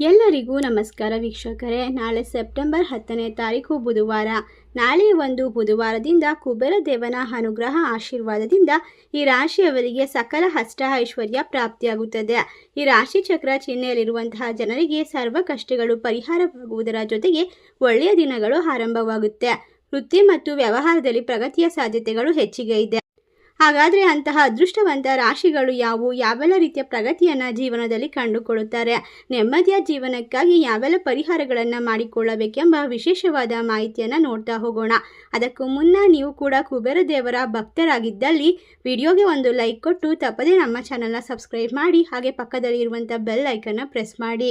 ಎಲ್ಲರಿಗೂ ನಮಸ್ಕಾರ ವೀಕ್ಷಕರೇ. ನಾಳೆ ಸೆಪ್ಟೆಂಬರ್ ಹತ್ತನೇ ತಾರೀಕು ಬುಧವಾರ. ನಾಳೆ ಒಂದು ಬುಧವಾರದಿಂದ ಕುಬೇರ ದೇವನ ಅನುಗ್ರಹ ಆಶೀರ್ವಾದದಿಂದ ಈ ರಾಶಿಯವರಿಗೆ ಸಕಲ ಹಷ್ಟ ಐಶ್ವರ್ಯ ಪ್ರಾಪ್ತಿಯಾಗುತ್ತದೆ. ಈ ರಾಶಿ ಚಕ್ರ ಚಿಹ್ನೆಯಲ್ಲಿರುವಂತಹ ಜನರಿಗೆ ಸರ್ವ ಕಷ್ಟಗಳು ಪರಿಹಾರವಾಗುವುದರ ಜೊತೆಗೆ ಒಳ್ಳೆಯ ದಿನಗಳು ಆರಂಭವಾಗುತ್ತೆ. ವೃತ್ತಿ ಮತ್ತು ವ್ಯವಹಾರದಲ್ಲಿ ಪ್ರಗತಿಯ ಸಾಧ್ಯತೆಗಳು ಹೆಚ್ಚಿಗೆ ಇದೆ. ಹಾಗಾದರೆ ಅಂತಹ ಅದೃಷ್ಟವಂತ ರಾಶಿಗಳು ಯಾವುವು? ಯಾವೆಲ್ಲ ರೀತಿಯ ಪ್ರಗತಿಯನ್ನು ಜೀವನದಲ್ಲಿ ಕಂಡುಕೊಳ್ಳುತ್ತಾರೆ? ನೆಮ್ಮದಿಯ ಜೀವನಕ್ಕಾಗಿ ಯಾವೆಲ್ಲ ಪರಿಹಾರಗಳನ್ನು ಮಾಡಿಕೊಳ್ಳಬೇಕೆಂಬ ವಿಶೇಷವಾದ ಮಾಹಿತಿಯನ್ನು ನೋಡ್ತಾ ಹೋಗೋಣ. ಅದಕ್ಕೂ ಮುನ್ನ ನೀವು ಕೂಡ ಕುಬೇರ ದೇವರ ಭಕ್ತರಾಗಿದ್ದಲ್ಲಿ ವಿಡಿಯೋಗೆ ಒಂದು ಲೈಕ್ ಕೊಟ್ಟು ತಪ್ಪದೇ ನಮ್ಮ ಚಾನಲ್ನ ಸಬ್ಸ್ಕ್ರೈಬ್ ಮಾಡಿ ಹಾಗೆ ಪಕ್ಕದಲ್ಲಿ ಇರುವಂಥ ಬೆಲ್ ಐಕನ್ನ ಪ್ರೆಸ್ ಮಾಡಿ.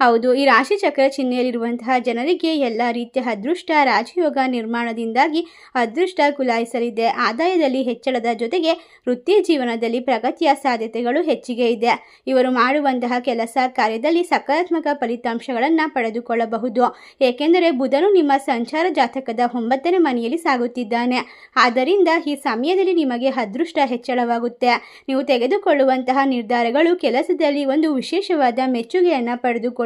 ಹೌದು, ಈ ರಾಶಿ ಚಕ್ರ ಚಿಹ್ನೆಯಲ್ಲಿರುವಂತಹ ಜನರಿಗೆ ಎಲ್ಲ ರೀತಿಯ ಅದೃಷ್ಟ ರಾಜಯೋಗ ನಿರ್ಮಾಣದಿಂದಾಗಿ ಅದೃಷ್ಟ ಕುಲಾಯಿಸಲಿದೆ. ಆದಾಯದಲ್ಲಿ ಹೆಚ್ಚಳದ ಜೊತೆಗೆ ವೃತ್ತಿ ಜೀವನದಲ್ಲಿ ಪ್ರಗತಿಯ ಸಾಧ್ಯತೆಗಳು ಹೆಚ್ಚಿಗೆ ಇದೆ. ಇವರು ಮಾಡುವಂತಹ ಕೆಲಸ ಕಾರ್ಯದಲ್ಲಿ ಸಕಾರಾತ್ಮಕ ಫಲಿತಾಂಶಗಳನ್ನು ಪಡೆದುಕೊಳ್ಳಬಹುದು. ಏಕೆಂದರೆ ಬುಧನು ನಿಮ್ಮ ಸಂಚಾರ ಜಾತಕದ ಒಂಬತ್ತನೇ ಮನೆಯಲ್ಲಿ ಸಾಗುತ್ತಿದ್ದಾನೆ. ಆದ್ದರಿಂದ ಈ ಸಮಯದಲ್ಲಿ ನಿಮಗೆ ಅದೃಷ್ಟ ಹೆಚ್ಚಳವಾಗುತ್ತೆ. ನೀವು ತೆಗೆದುಕೊಳ್ಳುವಂತಹ ನಿರ್ಧಾರಗಳು ಕೆಲಸದಲ್ಲಿ ಒಂದು ವಿಶೇಷವಾದ ಮೆಚ್ಚುಗೆಯನ್ನು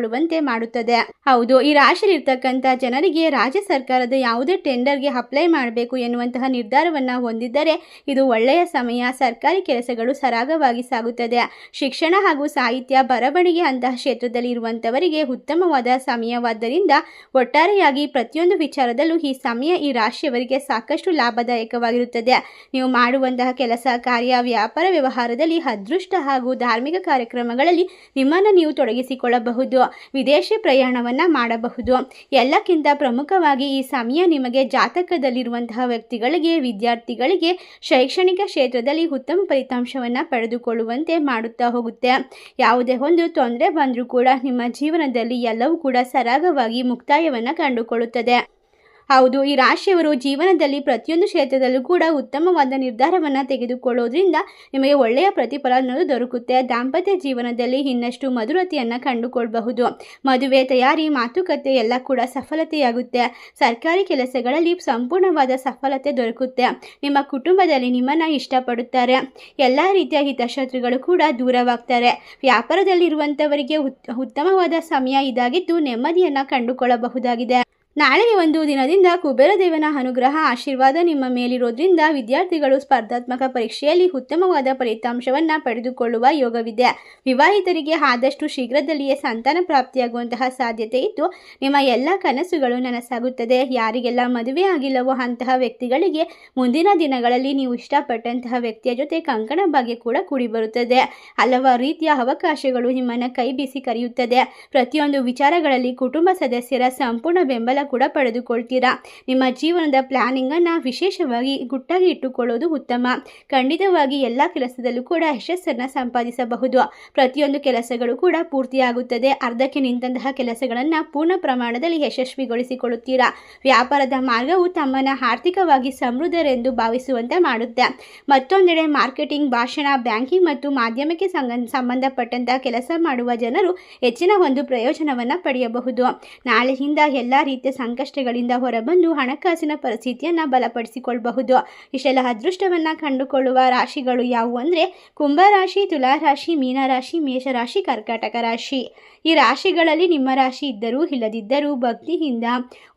ಪಡೆದುಕೊಳ್ಳುವಂತೆ ಮಾಡುತ್ತದೆ. ಹೌದು, ಈ ರಾಶಿಯಲ್ಲಿರ್ತಕ್ಕಂಥ ಜನರಿಗೆ ರಾಜ್ಯ ಸರ್ಕಾರದ ಯಾವುದೇ ಟೆಂಡರ್ಗೆ ಅಪ್ಲೈ ಮಾಡಬೇಕು ಎನ್ನುವಂತಹ ನಿರ್ಧಾರವನ್ನು ಹೊಂದಿದ್ದರೆ ಇದು ಒಳ್ಳೆಯ ಸಮಯ. ಸರ್ಕಾರಿ ಕೆಲಸಗಳು ಸರಾಗವಾಗಿ ಸಾಗುತ್ತದೆ. ಶಿಕ್ಷಣ ಹಾಗೂ ಸಾಹಿತ್ಯ ಬರವಣಿಗೆ ಅಂತಹ ಕ್ಷೇತ್ರದಲ್ಲಿ ಇರುವಂತವರಿಗೆ ಉತ್ತಮವಾದ ಸಮಯವಾದ್ದರಿಂದ ಒಟ್ಟಾರೆಯಾಗಿ ಪ್ರತಿಯೊಂದು ವಿಚಾರದಲ್ಲೂ ಈ ಸಮಯ ಈ ರಾಶಿಯವರಿಗೆ ಸಾಕಷ್ಟು ಲಾಭದಾಯಕವಾಗಿರುತ್ತದೆ. ನೀವು ಮಾಡುವಂತಹ ಕೆಲಸ, ಕಾರ್ಯ, ವ್ಯಾಪಾರ ವ್ಯವಹಾರದಲ್ಲಿ ಅದೃಷ್ಟ ಹಾಗೂ ಧಾರ್ಮಿಕ ಕಾರ್ಯಕ್ರಮಗಳಲ್ಲಿ ನಿಮ್ಮನ್ನು ನೀವು ತೊಡಗಿಸಿಕೊಳ್ಳಬಹುದು. ವಿದೇಶಿ ಪ್ರಯಾಣವನ್ನು ಮಾಡಬಹುದು. ಎಲ್ಲಕ್ಕಿಂತ ಪ್ರಮುಖವಾಗಿ ಈ ಸಮಯ ನಿಮಗೆ ಜಾತಕದಲ್ಲಿರುವಂತಹ ವ್ಯಕ್ತಿಗಳಿಗೆ, ವಿದ್ಯಾರ್ಥಿಗಳಿಗೆ ಶೈಕ್ಷಣಿಕ ಕ್ಷೇತ್ರದಲ್ಲಿ ಉತ್ತಮ ಫಲಿತಾಂಶವನ್ನು ಪಡೆದುಕೊಳ್ಳುವಂತೆ ಮಾಡುತ್ತಾ ಹೋಗುತ್ತೆ. ಯಾವುದೇ ಒಂದು ತೊಂದರೆ ಬಂದರೂ ಕೂಡ ನಿಮ್ಮ ಜೀವನದಲ್ಲಿ ಎಲ್ಲವೂ ಕೂಡ ಸರಾಗವಾಗಿ ಮುಕ್ತಾಯವನ್ನು ಕಂಡುಕೊಳ್ಳುತ್ತದೆ. ಹೌದು, ಈ ರಾಶಿಯವರು ಜೀವನದಲ್ಲಿ ಪ್ರತಿಯೊಂದು ಕ್ಷೇತ್ರದಲ್ಲೂ ಕೂಡ ಉತ್ತಮವಾದ ನಿರ್ಧಾರವನ್ನು ತೆಗೆದುಕೊಳ್ಳೋದ್ರಿಂದ ನಿಮಗೆ ಒಳ್ಳೆಯ ಪ್ರತಿಫಲ ಅನ್ನೋದು ದೊರಕುತ್ತೆ. ದಾಂಪತ್ಯ ಜೀವನದಲ್ಲಿ ಇನ್ನಷ್ಟು ಮಧುರತೆಯನ್ನು ಕಂಡುಕೊಳ್ಳಬಹುದು ಮದುವೆ, ತಯಾರಿ, ಮಾತುಕತೆ ಎಲ್ಲ ಕೂಡ ಸಫಲತೆಯಾಗುತ್ತೆ. ಸರ್ಕಾರಿ ಕೆಲಸಗಳಲ್ಲಿ ಸಂಪೂರ್ಣವಾದ ಸಫಲತೆ ದೊರಕುತ್ತೆ. ನಿಮ್ಮ ಕುಟುಂಬದಲ್ಲಿ ನಿಮ್ಮನ್ನು ಇಷ್ಟಪಡುತ್ತಾರೆ. ಎಲ್ಲ ರೀತಿಯ ಹಿತಶತ್ರುಗಳು ಕೂಡ ದೂರವಾಗ್ತಾರೆ. ವ್ಯಾಪಾರದಲ್ಲಿರುವಂಥವರಿಗೆ ಉತ್, ಉತ್ತಮವಾದ ಸಮಯ ಇದಾಗಿದ್ದು ನೆಮ್ಮದಿಯನ್ನು ಕಂಡುಕೊಳ್ಳಬಹುದಾಗಿದೆ. ನಾಳೆಯ ಒಂದು ದಿನದಿಂದ ಕುಬೇರ ದೇವನ ಅನುಗ್ರಹ, ಆಶೀರ್ವಾದ ನಿಮ್ಮ ಮೇಲಿರೋದ್ರಿಂದ ವಿದ್ಯಾರ್ಥಿಗಳು ಸ್ಪರ್ಧಾತ್ಮಕ ಪರೀಕ್ಷೆಯಲ್ಲಿ ಉತ್ತಮವಾದ ಫಲಿತಾಂಶವನ್ನು ಪಡೆದುಕೊಳ್ಳುವ ಯೋಗವಿದೆ. ವಿವಾಹಿತರಿಗೆ ಆದಷ್ಟು ಶೀಘ್ರದಲ್ಲಿಯೇ ಸಂತಾನ ಪ್ರಾಪ್ತಿಯಾಗುವಂತಹ ಸಾಧ್ಯತೆ ಇದ್ದು, ನಿಮ್ಮ ಎಲ್ಲ ಕನಸುಗಳು ನನಸಾಗುತ್ತದೆ. ಯಾರಿಗೆಲ್ಲ ಮದುವೆ ಆಗಿಲ್ಲವೋ ಅಂತಹ ವ್ಯಕ್ತಿಗಳಿಗೆ ಮುಂದಿನ ದಿನಗಳಲ್ಲಿ ನೀವು ಇಷ್ಟಪಟ್ಟಂತಹ ವ್ಯಕ್ತಿಯ ಜೊತೆ ಕಂಕಣ ಭಾಗ್ಯ ಕೂಡ ಕೂಡಿ ಬರುತ್ತದೆ ಹಲವಾರು ರೀತಿಯ ಅವಕಾಶಗಳು ನಿಮ್ಮನ್ನು ಕೈ ಬೀಸಿ ಕರೆಯುತ್ತದೆ. ಪ್ರತಿಯೊಂದು ವಿಚಾರಗಳಲ್ಲಿ ಕುಟುಂಬ ಸದಸ್ಯರ ಸಂಪೂರ್ಣ ಬೆಂಬಲ ಕೂಡ ಪಡೆದುಕೊಳ್ತೀರಾ? ನಿಮ್ಮ ಜೀವನದ ಪ್ಲಾನಿಂಗನ್ನು ವಿಶೇಷವಾಗಿ ಗುಟ್ಟಾಗಿ ಇಟ್ಟುಕೊಳ್ಳೋದು ಉತ್ತಮ. ಖಂಡಿತವಾಗಿ ಎಲ್ಲ ಕೆಲಸದಲ್ಲೂ ಕೂಡ ಯಶಸ್ಸನ್ನು ಸಂಪಾದಿಸಬಹುದು. ಪ್ರತಿಯೊಂದು ಕೆಲಸಗಳು ಕೂಡ ಪೂರ್ತಿಯಾಗುತ್ತದೆ. ಅರ್ಧಕ್ಕೆ ನಿಂತಹ ಕೆಲಸಗಳನ್ನು ಪೂರ್ಣ ಪ್ರಮಾಣದಲ್ಲಿ ಯಶಸ್ವಿಗೊಳಿಸಿಕೊಳ್ಳುತ್ತೀರಾ? ವ್ಯಾಪಾರದ ಮಾರ್ಗವು ತಮ್ಮನ್ನು ಆರ್ಥಿಕವಾಗಿ ಸಮೃದ್ಧರೆಂದು ಭಾವಿಸುವಂತೆ ಮಾಡುತ್ತೆ. ಮತ್ತೊಂದೆಡೆ ಮಾರ್ಕೆಟಿಂಗ್, ಭಾಷಣ, ಬ್ಯಾಂಕಿಂಗ್ ಮತ್ತು ಮಾಧ್ಯಮಕ್ಕೆ ಸಂಬಂಧಪಟ್ಟಂತಹ ಕೆಲಸ ಮಾಡುವ ಜನರು ಹೆಚ್ಚಿನ ಒಂದು ಪ್ರಯೋಜನವನ್ನು ಪಡೆಯಬಹುದು. ನಾಳೆಯಿಂದ ಎಲ್ಲ ರೀತಿಯ ಸಂಕಷ್ಟಗಳಿಂದ ಹೊರಬಂದು ಹಣಕಾಸಿನ ಪರಿಸ್ಥಿತಿಯನ್ನು ಬಲಪಡಿಸಿಕೊಳ್ಳಬಹುದು ಇಷ್ಟೆಲ್ಲ ಅದೃಷ್ಟವನ್ನು ಕಂಡುಕೊಳ್ಳುವ ರಾಶಿಗಳು ಯಾವುವು ಅಂದರೆ ಕುಂಭರಾಶಿ, ತುಲಾರಾಶಿ, ಮೀನರಾಶಿ, ಮೇಷರಾಶಿ, ಕರ್ಕಾಟಕ ರಾಶಿ. ಈ ರಾಶಿಗಳಲ್ಲಿ ನಿಮ್ಮ ರಾಶಿ ಇದ್ದರೂ ಇಲ್ಲದಿದ್ದರೂ ಭಕ್ತಿಯಿಂದ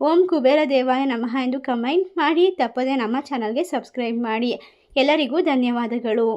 ಓಂ ಕುಬೇರ ದೇವಾಯ ನಮಃ ಎಂದು ಕಮೆಂಟ್ ಮಾಡಿ, ತಪ್ಪದೆ ನಮ್ಮ ಚಾನಲ್ಗೆ ಸಬ್ಸ್ಕ್ರೈಬ್ ಮಾಡಿ. ಎಲ್ಲರಿಗೂ ಧನ್ಯವಾದಗಳು.